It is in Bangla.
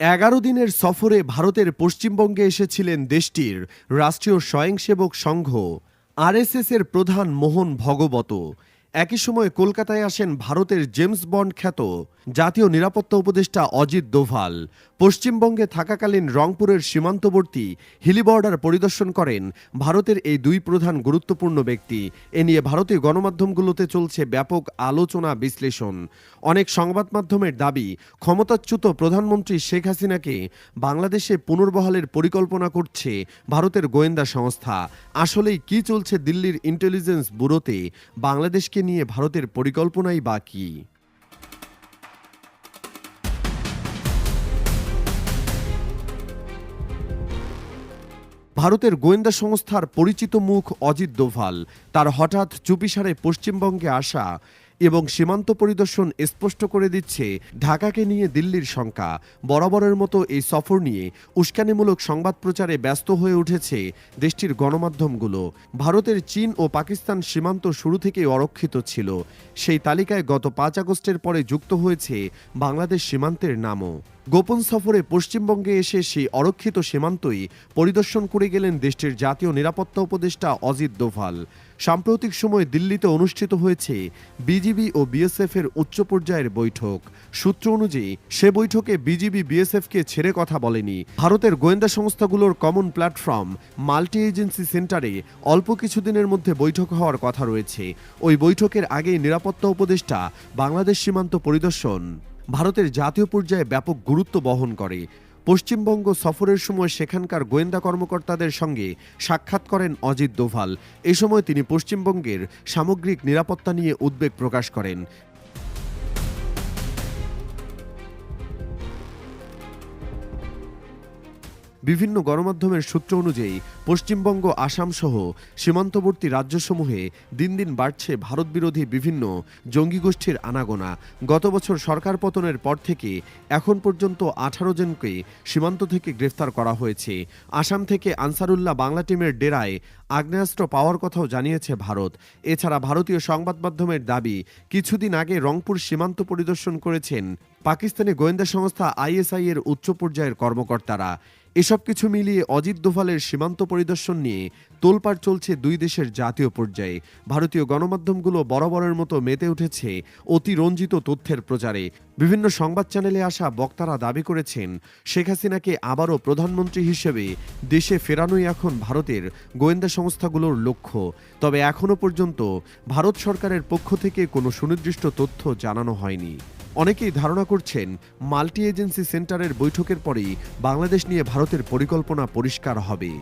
এগারো দিনের সফরে ভারতের পশ্চিমবঙ্গে এসেছিলেন দেশটির রাষ্ট্রীয় স্বয়ংসেবক সংঘ আরএসএস এর প্রধান মোহন ভগবত। একই সময় কলকাতায় আসেন ভারতের জেমস বন্ড খ্যাত জাতীয় নিরাপত্তা উপদেষ্টা অজিত দোভাল। পশ্চিমবঙ্গে থাকাকালীন রংপুরের সীমান্তবর্তী হিলি বর্ডার পরিদর্শন করেন ভারতের এই দুই প্রধান গুরুত্বপূর্ণ ব্যক্তি। এ নিয়ে ভারতীয় গণমাধ্যমগুলোতে চলছে ব্যাপক আলোচনা বিশ্লেষণ। অনেক সংবাদ মাধ্যমের দাবি, ক্ষমতাচ্যুত প্রধানমন্ত্রী শেখ হাসিনাকে বাংলাদেশে পুনর্বহালের পরিকল্পনা করছে ভারতের গোয়েন্দা সংস্থা। আসলেই কি চলছে দিল্লির ইন্টেলিজেন্স ব্যুরোতে? বাংলাদেশকে নিয়ে ভারতের পরিকল্পনাই বা কী ভারতের গোয়েন্দা সংস্থার পরিচিত মুখ অজিত দোভাল। তার হঠাৎ চুপিসারে পশ্চিমবঙ্গে আসা এবং সীমান্ত পরিদর্শন স্পষ্ট করে দিচ্ছে, ঢাকাকে নিয়ে দিল্লির শঙ্কা। বরাবরের মতো এই সফর নিয়ে উস্কানিমূলক সংবাদ প্রচারে ব্যস্ত হয়ে উঠেছে দেশটির গণমাধ্যমগুলো। ভারতের চীন ও পাকিস্তান সীমান্ত শুরু থেকেই অরক্ষিত ছিল। সেই তালিকায় গত পাঁচ আগস্টের পরে যুক্ত হয়েছে বাংলাদেশ সীমান্তের নামও। গোপন সফরে পশ্চিমবঙ্গে এসে সেই অরক্ষিত সীমান্তই পরিদর্শন করে গেলেন দেশটির জাতীয় নিরাপত্তা উপদেষ্টা অজিত দোভাল। সাম্প্রতিক সময়ে দিল্লিতে অনুষ্ঠিত হয়েছে বিজিবি ও বিএসএফ এর উচ্চ পর্যায়ের বৈঠক। সূত্র অনুযায়ী, সে বৈঠকে বিজিবি বিএসএফকে ছেড়ে কথা বলেনি। ভারতের গোয়েন্দা সংস্থাগুলোর কমন প্ল্যাটফর্ম, মাল্টি এজেন্সি সেন্টারে অল্প কিছুদিনের মধ্যে বৈঠক হওয়ার কথা রয়েছে। ওই বৈঠকের আগেই নিরাপত্তা উপদেষ্টা বাংলাদেশ সীমান্ত পরিদর্শন ভারতের জাতীয় পর্যায়ে ব্যাপক গুরুত্ব বহন করে। পশ্চিমবঙ্গ সফরের সময় সেখানকার গোয়েন্দা কর্মকর্তাদের সঙ্গে সাক্ষাৎ করেন অজিত দোভাল। এ সময় তিনি পশ্চিমবঙ্গের সামগ্রিক নিরাপত্তা নিয়ে উদ্বেগ প্রকাশ করেন। বিভিন্ন গণমাধ্যমের সূত্র অনুযায়ী পশ্চিমবঙ্গ, আসাম সহ সীমান্তবর্তী রাজ্যসমূহে দিন দিন বাড়ছে ভারত বিরোধী বিভিন্ন জঙ্গি গোষ্ঠীর আনাগোনা। গত বছর সরকার পতনের পর থেকে এখন পর্যন্ত আঠারো জনকে সীমান্ত থেকে গ্রেফতার করা হয়েছে। আসাম থেকে আনসারুল্লাহ বাংলা টিমের ডেরায় আগ্নেয়াস্ত্র পাওয়ার কথাও জানিয়েছে ভারত। এছাড়া ভারতীয় সংবাদ মাধ্যমের দাবি, কিছুদিন আগে রংপুর সীমান্ত পরিদর্শন করেছেন পাকিস্তানি গোয়েন্দা সংস্থা আইএসআই এর উচ্চ পর্যায়ের কর্মকর্তারা। এসব কিছু মিলিয়ে অজিত দোভালের সীমান্ত পরিদর্শন নিয়ে তোলপাড় চলছে দুই দেশের জাতীয় পর্যায়ে। ভারতীয় গণমাধ্যমগুলো বরাবরের মতো মেতে উঠেছে অতিরঞ্জিত তথ্যের প্রচারে। বিভিন্ন সংবাদ চ্যানেলে আসা বক্তারা দাবি করেছেন, শেখ হাসিনাকে আবারও প্রধানমন্ত্রী হিসেবে দেশে ফেরানোই এখন ভারতের গোয়েন্দা সংস্থাগুলোর লক্ষ্য। তবে এখনও পর্যন্ত ভারত সরকারের পক্ষ থেকে কোনো সুনির্দিষ্ট তথ্য জানানো হয়নি। অনেকেই ধারণা করছেন, মাল্টি এজেন্সি সেন্টারের বৈঠকের পরেই বাংলাদেশ নিয়ে ভারতের পরিকল্পনা পরিষ্কার হবে।